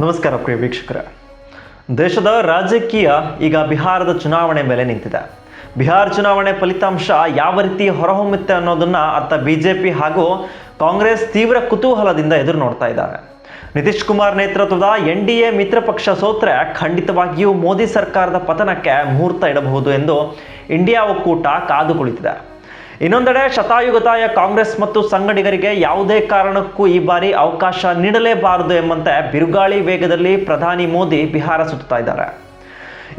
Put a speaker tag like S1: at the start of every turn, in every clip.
S1: ನಮಸ್ಕಾರ ಪ್ರಿಯ ವೀಕ್ಷಕರೇ. ದೇಶದ ರಾಜಕೀಯ ಈಗ ಬಿಹಾರದ ಚುನಾವಣೆ ಮೇಲೆ ನಿಂತಿದೆ. ಬಿಹಾರ ಚುನಾವಣೆ ಫಲಿತಾಂಶ ಯಾವ ರೀತಿ ಹೊರಹೊಮ್ಮುತ್ತೆ ಅನ್ನೋದನ್ನ ಅತ್ತ ಬಿಜೆಪಿ ಹಾಗೂ ಕಾಂಗ್ರೆಸ್ ತೀವ್ರ ಕುತೂಹಲದಿಂದ ಎದುರು ನೋಡ್ತಾ ಇದ್ದಾರೆ. ನಿತೀಶ್ ಕುಮಾರ್ ನೇತೃತ್ವದ ಎನ್ ಡಿ ಎ ಮಿತ್ರ ಪಕ್ಷ ಸೋತ್ರೆ ಖಂಡಿತವಾಗಿಯೂ ಮೋದಿ ಸರ್ಕಾರದ ಪತನಕ್ಕೆ ಮುಹೂರ್ತ ಇಡಬಹುದು ಎಂದು ಇಂಡಿಯಾ ಒಕ್ಕೂಟ ಕಾದು ಕುಳಿತಿದೆ ಇನ್ನೊಂದೆಡೆ ಶತಾಯುಗತಾಯ ಕಾಂಗ್ರೆಸ್ ಮತ್ತು ಸಂಗಡಿಗರಿಗೆ ಯಾವುದೇ ಕಾರಣಕ್ಕೂ ಈ ಬಾರಿ ಅವಕಾಶ ನೀಡಲೇಬಾರದು ಎಂಬಂತೆ ಬಿರುಗಾಳಿ ವೇಗದಲ್ಲಿ ಪ್ರಧಾನಿ ಮೋದಿ ಬಿಹಾರ ಸುತ್ತಾ ಇದ್ದಾರೆ.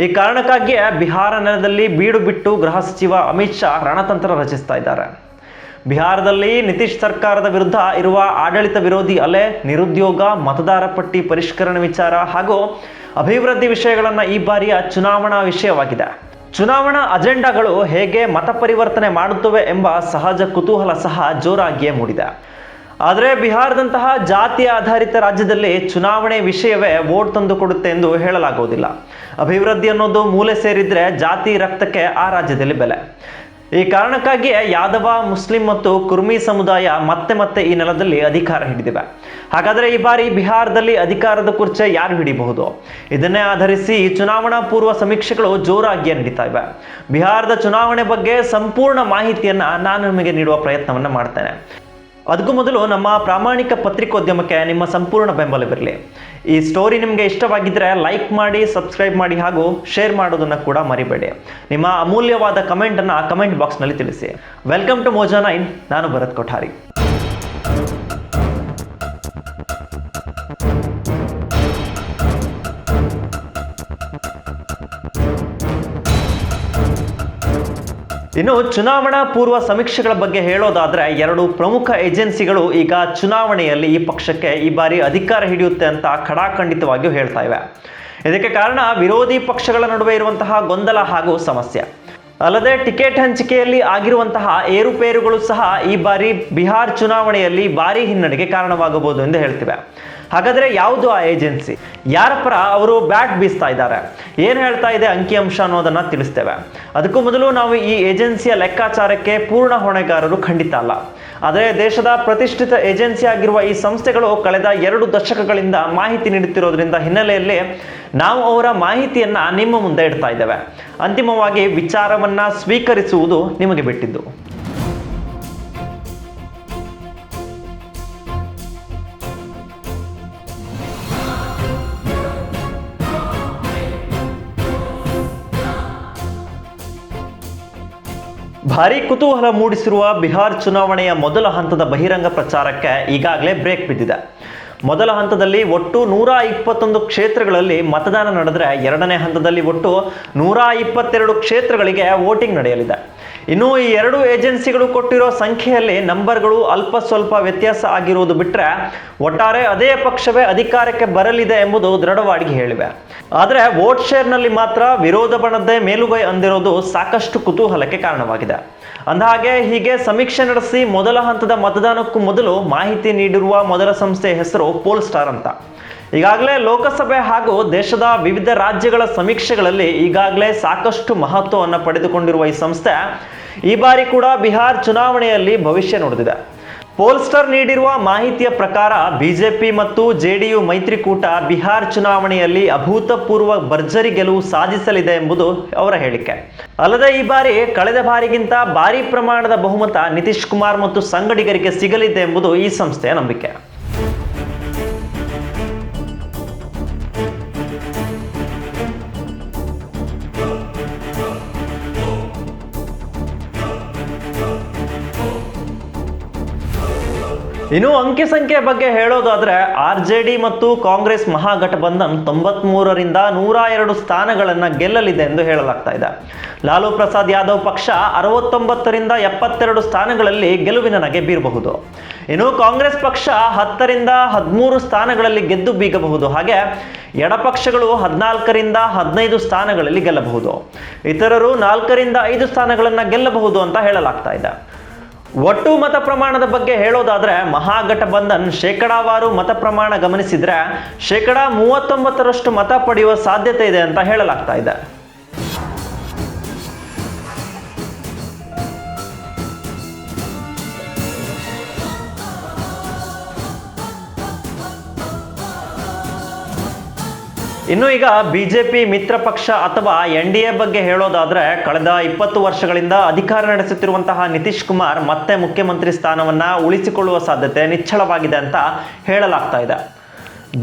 S1: ಈ ಕಾರಣಕ್ಕಾಗಿಯೇ ಬಿಹಾರ ನೆಲದಲ್ಲಿ ಬೀಡು ಬಿಟ್ಟು ಗೃಹ ಸಚಿವ ಅಮಿತ್ ಶಾ ರಣತಂತ್ರ ರಚಿಸ್ತಾ ಇದ್ದಾರೆ. ಬಿಹಾರದಲ್ಲಿ ನಿತೀಶ್ ಸರ್ಕಾರದ ವಿರುದ್ಧ ಇರುವ ಆಡಳಿತ ವಿರೋಧಿ ಅಲೆ, ನಿರುದ್ಯೋಗ, ಮತದಾರ ಪಟ್ಟಿ ಪರಿಷ್ಕರಣೆ ವಿಚಾರ ಹಾಗೂ ಅಭಿವೃದ್ಧಿ ವಿಷಯಗಳನ್ನು ಈ ಬಾರಿಯ ಚುನಾವಣಾ ವಿಷಯವಾಗಿದೆ. ಚುನಾವಣಾ ಅಜೆಂಡಾಗಳು ಹೇಗೆ ಮತ ಪರಿವರ್ತನೆ ಮಾಡುತ್ತವೆ ಎಂಬ ಸಹಜ ಕುತೂಹಲ ಸಹ ಜೋರಾಗಿಯೇ ಮೂಡಿದೆ. ಆದರೆ ಬಿಹಾರದಂತಹ ಜಾತಿ ಆಧಾರಿತ ರಾಜ್ಯದಲ್ಲಿ ಚುನಾವಣೆ ವಿಷಯವೇ ವೋಟ್ ತಂದು ಕೊಡುತ್ತೆ ಎಂದು ಹೇಳಲಾಗುವುದಿಲ್ಲ. ಅಭಿವೃದ್ಧಿ ಅನ್ನೋದು ಮೂಲೆ ಸೇರಿದ್ರೆ ಜಾತಿ ರಕ್ತಕ್ಕೆ ಆ ರಾಜ್ಯದಲ್ಲಿ ಬೆಲೆ. ಈ ಕಾರಣಕ್ಕಾಗಿಯೇ ಯಾದವ, ಮುಸ್ಲಿಂ ಮತ್ತು ಕುರ್ಮಿ ಸಮುದಾಯ ಮತ್ತೆ ಮತ್ತೆ ಈ ನೆಲದಲ್ಲಿ ಅಧಿಕಾರ ಹಿಡಿದಿವೆ. ಹಾಗಾದರೆ ಈ ಬಾರಿ ಬಿಹಾರದಲ್ಲಿ ಅಧಿಕಾರದ ಕುರ್ಚೆ ಯಾರು ಹಿಡಿಬಹುದು? ಇದನ್ನೇ ಆಧರಿಸಿ ಚುನಾವಣಾ ಪೂರ್ವ ಸಮೀಕ್ಷೆಗಳು ಜೋರಾಗಿಯೇ ನಡೀತಾ ಇವೆ. ಬಿಹಾರದ ಚುನಾವಣೆ ಬಗ್ಗೆ ಸಂಪೂರ್ಣ ಮಾಹಿತಿಯನ್ನ ನಾನು ನಿಮಗೆ ನೀಡುವ ಪ್ರಯತ್ನವನ್ನ ಮಾಡ್ತೇನೆ. ಅದಕ್ಕೂ ಮೊದಲು ನಮ್ಮ ಪ್ರಾಮಾಣಿಕ ಪತ್ರಿಕೋದ್ಯಮಕ್ಕೆ ನಿಮ್ಮ ಸಂಪೂರ್ಣ ಬೆಂಬಲವಿರಲಿ ಈ ಸ್ಟೋರಿ ನಿಮಗೆ ಇಷ್ಟವಾಗಿದ್ದರೆ ಲೈಕ್ ಮಾಡಿ ಸಬ್ಸ್ಕ್ರೈಬ್ ಮಾಡಿ ಹಾಗೂ ಶೇರ್ ಮಾಡೋದನ್ನು ಕೂಡ ಮರಿಬೇಡಿ. ನಿಮ್ಮ ಅಮೂಲ್ಯವಾದ ಕಮೆಂಟನ್ನು ಕಮೆಂಟ್ ಬಾಕ್ಸ್ನಲ್ಲಿ ತಿಳಿಸಿ. ವೆಲ್ಕಮ್ ಟು ಮೋಜಾ ನೈನ್ ನಾನು ಭರತ್ ಕೊಠಾರಿ. ಇನ್ನು ಚುನಾವಣಾ ಪೂರ್ವ ಸಮೀಕ್ಷೆಗಳ ಬಗ್ಗೆ ಹೇಳೋದಾದ್ರೆ ಎರಡು ಪ್ರಮುಖ ಏಜೆನ್ಸಿಗಳು ಈಗ ಚುನಾವಣೆಯಲ್ಲಿ ಈ ಪಕ್ಷಕ್ಕೆ ಈ ಬಾರಿ ಅಧಿಕಾರ ಹಿಡಿಯುತ್ತೆ ಅಂತ ಖಡಾಖಂಡಿತವಾಗಿಯೂ ಹೇಳ್ತಾ ಇವೆ. ಇದಕ್ಕೆ ಕಾರಣ ವಿರೋಧಿ ಪಕ್ಷಗಳ ನಡುವೆ ಇರುವಂತಹ ಗೊಂದಲ ಹಾಗೂ ಸಮಸ್ಯೆ. ಅಲ್ಲದೆ ಟಿಕೆಟ್ ಹಂಚಿಕೆಯಲ್ಲಿ ಆಗಿರುವಂತಹ ಏರುಪೇರುಗಳು ಸಹ ಈ ಬಾರಿ ಬಿಹಾರ್ ಚುನಾವಣೆಯಲ್ಲಿ ಭಾರಿ ಹಿನ್ನಡೆಗೆ ಕಾರಣವಾಗಬಹುದು ಎಂದು ಹೇಳ್ತಿವೆ. ಹಾಗಾದ್ರೆ ಯಾವುದು ಆ ಏಜೆನ್ಸಿ? ಯಾರ ಪರ ಅವರು ಬ್ಯಾಟ್ ಬೀಸ್ತಾ ಇದ್ದಾರೆ? ಏನು ಹೇಳ್ತಾ ಇದೆ ಅಂಕಿಅಂಶ ಅನ್ನೋದನ್ನ ತಿಳಿಸ್ತೇವೆ. ಅದಕ್ಕೂ ಮೊದಲು ನಾವು ಈ ಏಜೆನ್ಸಿಯ ಲೆಕ್ಕಾಚಾರಕ್ಕೆ ಪೂರ್ಣ ಹೊಣೆಗಾರರು ಖಂಡಿತ ಅಲ್ಲ. ಆದರೆ ದೇಶದ ಪ್ರತಿಷ್ಠಿತ ಏಜೆನ್ಸಿ ಆಗಿರುವ ಈ ಸಂಸ್ಥೆಗಳು ಕಳೆದ ಎರಡು ದಶಕಗಳಿಂದ ಮಾಹಿತಿ ನೀಡುತ್ತಿರೋದ್ರಿಂದ ಹಿನ್ನೆಲೆಯಲ್ಲಿ ನಾವು ಅವರ ಮಾಹಿತಿಯನ್ನ ನಿಮ್ಮ ಮುಂದೆ ಇಡ್ತಾ ಇದ್ದೇವೆ. ಅಂತಿಮವಾಗಿ ವಿಚಾರವನ್ನ ಸ್ವೀಕರಿಸುವುದು ನಿಮಗೆ ಬಿಟ್ಟಿದ್ದು. ಭಾರಿ ಕುತೂಹಲ ಮೂಡಿಸಿರುವ ಬಿಹಾರ್ ಚುನಾವಣೆಯ ಮೊದಲ ಹಂತದ ಬಹಿರಂಗ ಪ್ರಚಾರಕ್ಕೆ ಈಗಾಗಲೇ ಬ್ರೇಕ್ ಬಿದ್ದಿದೆ. ಮೊದಲ ಹಂತದಲ್ಲಿ ಒಟ್ಟು ನೂರ ಇಪ್ಪತ್ತೊಂದು ಕ್ಷೇತ್ರಗಳಲ್ಲಿ ಮತದಾನ ನಡೆದರೆ ಎರಡನೇ ಹಂತದಲ್ಲಿ ಒಟ್ಟು ನೂರ ಇಪ್ಪತ್ತೆರಡು ಕ್ಷೇತ್ರಗಳಿಗೆ ವೋಟಿಂಗ್ ನಡೆಯಲಿದೆ. ಇನ್ನು ಈ ಎರಡು ಏಜೆನ್ಸಿಗಳು ಕೊಟ್ಟಿರೋ ಸಂಖ್ಯೆಯಲ್ಲಿ ನಂಬರ್ಗಳು ಅಲ್ಪ ಸ್ವಲ್ಪ ವ್ಯತ್ಯಾಸ ಆಗಿರುವುದು ಬಿಟ್ಟರೆ ಒಟ್ಟಾರೆ ಅದೇ ಪಕ್ಷವೇ ಅಧಿಕಾರಕ್ಕೆ ಬರಲಿದೆ ಎಂಬುದು ದೃಢವಾಗಿ ಹೇಳಿವೆ. ಆದರೆ ವೋಟ್ ಶೇರ್ನಲ್ಲಿ ಮಾತ್ರ ವಿರೋಧ ಬಣದ್ದೇ ಮೇಲುಗೈ ಅಂದಿರೋದು ಸಾಕಷ್ಟು ಕುತೂಹಲಕ್ಕೆ ಕಾರಣವಾಗಿದೆ. ಅಂದಹಾಗೆ ಹೀಗೆ ಸಮೀಕ್ಷೆ ನಡೆಸಿ ಮೊದಲ ಹಂತದ ಮತದಾನಕ್ಕೂ ಮೊದಲು ಮಾಹಿತಿ ನೀಡಿರುವ ಮೊದಲ ಸಂಸ್ಥೆ ಹೆಸರು ಪೋಲ್ ಸ್ಟಾರ್ ಅಂತ. ಈಗಾಗಲೇ ಲೋಕಸಭೆ ಹಾಗೂ ದೇಶದ ವಿವಿಧ ರಾಜ್ಯಗಳ ಸಮೀಕ್ಷೆಗಳಲ್ಲಿ ಈಗಾಗಲೇ ಸಾಕಷ್ಟು ಮಹತ್ವವನ್ನು ಪಡೆದುಕೊಂಡಿರುವ ಈ ಸಂಸ್ಥೆ ಈ ಬಾರಿ ಕೂಡ ಬಿಹಾರ್ ಚುನಾವಣೆಯಲ್ಲಿ ಭವಿಷ್ಯ ನುಡಿದಿದೆ. ಪೋಲ್ಸ್ಟರ್ ನೀಡಿರುವ ಮಾಹಿತಿಯ ಪ್ರಕಾರ ಬಿಜೆಪಿ ಮತ್ತು ಜೆಡಿಯು ಮೈತ್ರಿಕೂಟ ಬಿಹಾರ್ ಚುನಾವಣೆಯಲ್ಲಿ ಅಭೂತಪೂರ್ವ ಭರ್ಜರಿ ಗೆಲುವು ಸಾಧಿಸಲಿದೆ ಎಂಬುದು ಅವರ ಹೇಳಿಕೆ. ಅಲ್ಲದೆ ಈ ಬಾರಿ ಕಳೆದ ಬಾರಿಗಿಂತ ಭಾರಿ ಪ್ರಮಾಣದ ಬಹುಮತ ನಿತೀಶ್ ಕುಮಾರ್ ಮತ್ತು ಸಂಗಡಿಗರಿಗೆ ಸಿಗಲಿದೆ ಎಂಬುದು ಈ ಸಂಸ್ಥೆಯ ನಂಬಿಕೆ. ಇನ್ನು ಅಂಕಿ ಸಂಖ್ಯೆ ಬಗ್ಗೆ ಹೇಳೋದಾದ್ರೆ ಆರ್ ಜೆ ಡಿ ಮತ್ತು ಕಾಂಗ್ರೆಸ್ ಮಹಾಗಠಬಂಧನ್ ತೊಂಬತ್ಮೂರರಿಂದ ನೂರ ಎರಡು ಸ್ಥಾನಗಳನ್ನು ಗೆಲ್ಲಲಿದೆ ಎಂದು ಹೇಳಲಾಗ್ತಾ ಇದೆ. ಲಾಲು ಪ್ರಸಾದ್ ಯಾದವ್ ಪಕ್ಷ ಅರವತ್ತೊಂಬತ್ತರಿಂದ ಎಪ್ಪತ್ತೆರಡು ಸ್ಥಾನಗಳಲ್ಲಿ ಗೆಲುವಿನ ನಗೆ ಬೀರಬಹುದು. ಇನ್ನು ಕಾಂಗ್ರೆಸ್ ಪಕ್ಷ ಹತ್ತರಿಂದ ಹದಿಮೂರು ಸ್ಥಾನಗಳಲ್ಲಿ ಗೆದ್ದು ಬೀಗಬಹುದು. ಹಾಗೆ ಎಡಪಕ್ಷಗಳು ಹದಿನಾಲ್ಕರಿಂದ ಹದಿನೈದು ಸ್ಥಾನಗಳಲ್ಲಿ ಗೆಲ್ಲಬಹುದು. ಇತರರು ನಾಲ್ಕರಿಂದ ಐದು ಸ್ಥಾನಗಳನ್ನು ಗೆಲ್ಲಬಹುದು ಅಂತ ಹೇಳಲಾಗ್ತಾ ಇದೆ. ಒಟ್ಟು ಮತ ಪ್ರಮಾಣದ ಬಗ್ಗೆ ಹೇಳೋದಾದ್ರೆ ಮಹಾಗಠಬಂಧನ್ ಶೇಕಡಾವಾರು ಮತ ಪ್ರಮಾಣ ಗಮನಿಸಿದ್ರೆ ಶೇಕಡಾ ಮೂವತ್ತೊಂಬತ್ತರಷ್ಟು ಮತ ಪಡೆಯುವ ಸಾಧ್ಯತೆ ಇದೆ ಅಂತ ಹೇಳಲಾಗ್ತಾ ಇದೆ. ಇನ್ನು ಈಗ ಬಿಜೆಪಿ ಮಿತ್ರ ಪಕ್ಷ ಅಥವಾ ಎನ್ ಡಿ ಎ ಬಗ್ಗೆ ಹೇಳೋದಾದ್ರೆ ಕಳೆದ ಇಪ್ಪತ್ತು ವರ್ಷಗಳಿಂದ ಅಧಿಕಾರ ನಡೆಸುತ್ತಿರುವಂತಹ ನಿತೀಶ್ ಕುಮಾರ್ ಮತ್ತೆ ಮುಖ್ಯಮಂತ್ರಿ ಸ್ಥಾನವನ್ನ ಉಳಿಸಿಕೊಳ್ಳುವ ಸಾಧ್ಯತೆ ನಿಚ್ಚಳವಾಗಿದೆ ಅಂತ ಹೇಳಲಾಗ್ತಾ ಇದೆ.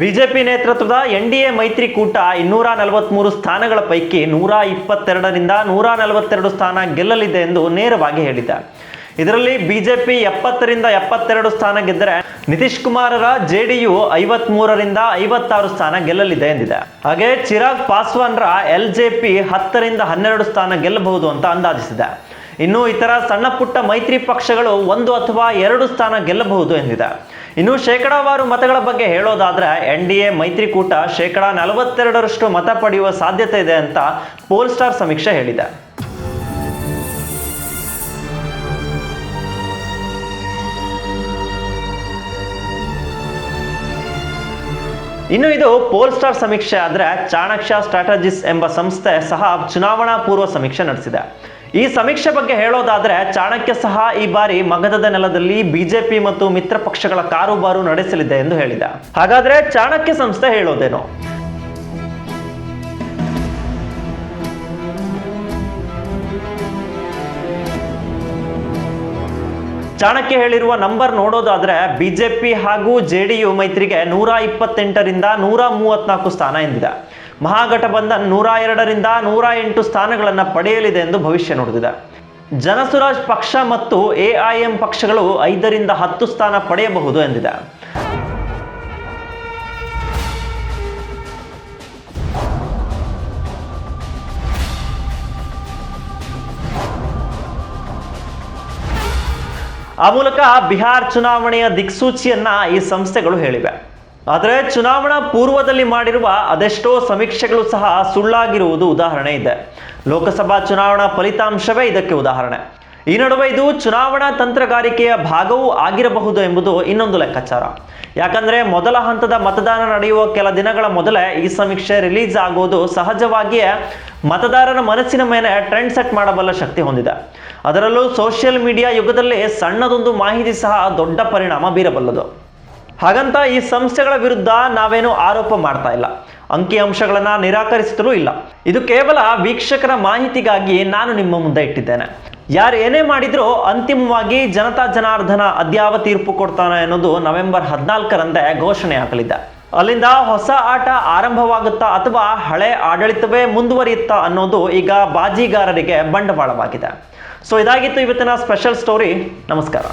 S1: ಬಿಜೆಪಿ ನೇತೃತ್ವದ ಎನ್ ಡಿ ಎ ಮೈತ್ರಿಕೂಟ ಇನ್ನೂರ ನಲವತ್ಮೂರು ಸ್ಥಾನಗಳ ಪೈಕಿ ನೂರ ಇಪ್ಪತ್ತೆರಡರಿಂದ ನೂರ ನಲವತ್ತೆರಡು ಸ್ಥಾನ ಗೆಲ್ಲಲಿದೆ ಎಂದು ನೇರವಾಗಿ ಹೇಳಿದೆ. ಇದರಲ್ಲಿ ಬಿಜೆಪಿ ಎಪ್ಪತ್ತರಿಂದ ಎಪ್ಪತ್ತೆರಡು ಸ್ಥಾನ ಗೆದ್ದರೆ ನಿತೀಶ್ ಕುಮಾರರ ಜೆಡಿಯು ಐವತ್ಮೂರರಿಂದ ಐವತ್ತಾರು ಸ್ಥಾನ ಗೆಲ್ಲಲಿದೆ ಎಂದಿದೆ. ಹಾಗೆ ಚಿರಾಗ್ ಪಾಸ್ವಾನ್ರ ಎಲ್ ಜೆ ಪಿ ಹತ್ತರಿಂದ ಹನ್ನೆರಡು ಸ್ಥಾನ ಗೆಲ್ಲಬಹುದು ಅಂತ ಅಂದಾಜಿಸಿದೆ. ಇನ್ನು ಇತರ ಸಣ್ಣ ಪುಟ್ಟ ಮೈತ್ರಿ ಪಕ್ಷಗಳು ಒಂದು ಅಥವಾ ಎರಡು ಸ್ಥಾನ ಗೆಲ್ಲಬಹುದು ಎಂದಿದೆ. ಇನ್ನು ಶೇಕಡಾವಾರು ಮತಗಳ ಬಗ್ಗೆ ಹೇಳೋದಾದ್ರೆ ಎನ್ ಡಿ ಎ ಮೈತ್ರಿಕೂಟ ಶೇಕಡಾ ನಲವತ್ತೆರಡರಷ್ಟು ಮತ ಪಡೆಯುವ ಸಾಧ್ಯತೆ ಇದೆ ಅಂತ ಪೋಲ್ ಸ್ಟಾರ್ ಸಮೀಕ್ಷೆ ಹೇಳಿದೆ. ಇನ್ನು ಇದು ಪೋಲ್ ಸ್ಟಾರ್ ಸಮೀಕ್ಷೆ ಆದರೆ ಚಾಣಕ್ಯ ಸ್ಟ್ರಾಟಜಿಸ್ ಎಂಬ ಸಂಸ್ಥೆ ಸಹ ಚುನಾವಣಾ ಪೂರ್ವ ಸಮೀಕ್ಷೆ ನಡೆಸಿದೆ. ಈ ಸಮೀಕ್ಷೆ ಬಗ್ಗೆ ಹೇಳೋದಾದ್ರೆ ಚಾಣಕ್ಯ ಸಹ ಈ ಬಾರಿ ಮಗಧದ ನೆಲದಲ್ಲಿ ಬಿಜೆಪಿ ಮತ್ತು ಮಿತ್ರ ಪಕ್ಷಗಳ ಕಾರುಬಾರು ನಡೆಸಲಿದೆ ಎಂದು ಹೇಳಿದೆ. ಹಾಗಾದ್ರೆ ಚಾಣಕ್ಯ ಸಂಸ್ಥೆ ಹೇಳೋದೇನು? ಚಾಣಕ್ಯ ಹೇಳಿರುವ ನಂಬರ್ ನೋಡೋದಾದ್ರೆ ಬಿಜೆಪಿ ಹಾಗೂ ಜೆ ಡಿ ಯು ಮೈತ್ರಿಗೆ ನೂರ ಇಪ್ಪತ್ತೆಂಟರಿಂದ ನೂರ ಮೂವತ್ನಾಲ್ಕು ಸ್ಥಾನ ಎಂದಿದೆ. ಮಹಾಗಠಬಂಧನ್ ನೂರ ಎರಡರಿಂದ ನೂರ ಎಂಟು ಸ್ಥಾನಗಳನ್ನು ಪಡೆಯಲಿದೆ ಎಂದು ಭವಿಷ್ಯ ನುಡಿದಿದೆ. ಜನಸುರಾಜ್ ಪಕ್ಷ ಮತ್ತು ಎಐಎಂ ಪಕ್ಷಗಳು ಐದರಿಂದ ಹತ್ತು ಸ್ಥಾನ ಪಡೆಯಬಹುದು ಎಂದಿದೆ. ಆ ಮೂಲಕ ಬಿಹಾರ್ ಚುನಾವಣೆಯ ದಿಕ್ಸೂಚಿಯನ್ನ ಈ ಸಂಸ್ಥೆಗಳು ಹೇಳಿವೆ. ಆದರೆ ಚುನಾವಣಾ ಪೂರ್ವದಲ್ಲಿ ಮಾಡಿರುವ ಅದೆಷ್ಟೋ ಸಮೀಕ್ಷೆಗಳು ಸಹ ಸುಳ್ಳಾಗಿರುವುದು ಉದಾಹರಣೆ ಇದೆ. ಲೋಕಸಭಾ ಚುನಾವಣಾ ಫಲಿತಾಂಶವೇ ಇದಕ್ಕೆ ಉದಾಹರಣೆ. ಈ ನಡುವೆ ಇದು ಚುನಾವಣಾ ತಂತ್ರಗಾರಿಕೆಯ ಭಾಗವೂ ಆಗಿರಬಹುದು ಎಂಬುದು ಇನ್ನೊಂದು ಲೆಕ್ಕಾಚಾರ. ಯಾಕಂದ್ರೆ ಮೊದಲ ಹಂತದ ಮತದಾನ ನಡೆಯುವ ಕೆಲ ದಿನಗಳ ಮೊದಲೇ ಈ ಸಮೀಕ್ಷೆ ರಿಲೀಸ್ ಆಗುವುದು ಸಹಜವಾಗಿಯೇ ಮತದಾರರ ಮನಸ್ಸಿನ ಮೇಲೆ ಟ್ರೆಂಡ್ ಸೆಟ್ ಮಾಡಬಲ್ಲ ಶಕ್ತಿ ಹೊಂದಿದೆ. ಅದರಲ್ಲೂ ಸೋಷಿಯಲ್ ಮೀಡಿಯಾ ಯುಗದಲ್ಲಿ ಸಣ್ಣದೊಂದು ಮಾಹಿತಿ ಸಹ ದೊಡ್ಡ ಪರಿಣಾಮ ಬೀರಬಲ್ಲದು. ಹಾಗಂತ ಈ ಸಂಸ್ಥೆಗಳ ವಿರುದ್ಧ ನಾವೇನು ಆರೋಪ ಮಾಡ್ತಾ ಇಲ್ಲ. ಅಂಕಿ ಅಂಶಗಳನ್ನು ನಿರಾಕರಿಸಿದರೂ ಇಲ್ಲ. ಇದು ಕೇವಲ ವೀಕ್ಷಕರ ಮಾಹಿತಿಗಾಗಿ ನಾನು ನಿಮ್ಮ ಮುಂದೆ ಇಟ್ಟಿದ್ದೇನೆ. ಯಾರು ಏನೇ ಮಾಡಿದ್ರು ಅಂತಿಮವಾಗಿ ಜನತಾ ಜನಾರ್ದನ ಅದ್ಯಾವ ತೀರ್ಪು ಕೊಡ್ತಾನೆ ಅನ್ನೋದು ನವೆಂಬರ್ ಹದಿನಾಲ್ಕರಂದೇ ಘೋಷಣೆ ಆಗಲಿದೆ ಅಲ್ಲಿಂದ ಹೊಸ ಆಟ ಆರಂಭವಾಗುತ್ತಾ ಅಥವಾ ಹಳೆ ಆಡಳಿತವೇ ಮುಂದುವರಿಯುತ್ತಾ ಅನ್ನೋದು ಈಗ ಬಾಜಿಗಾರರಿಗೆ ಬಂಡವಾಳವಾಗಿದೆ. ಸೊ ಇದಾಗಿತ್ತು ಇವತ್ತಿನ ಸ್ಪೆಷಲ್ ಸ್ಟೋರಿ ನಮಸ್ಕಾರ.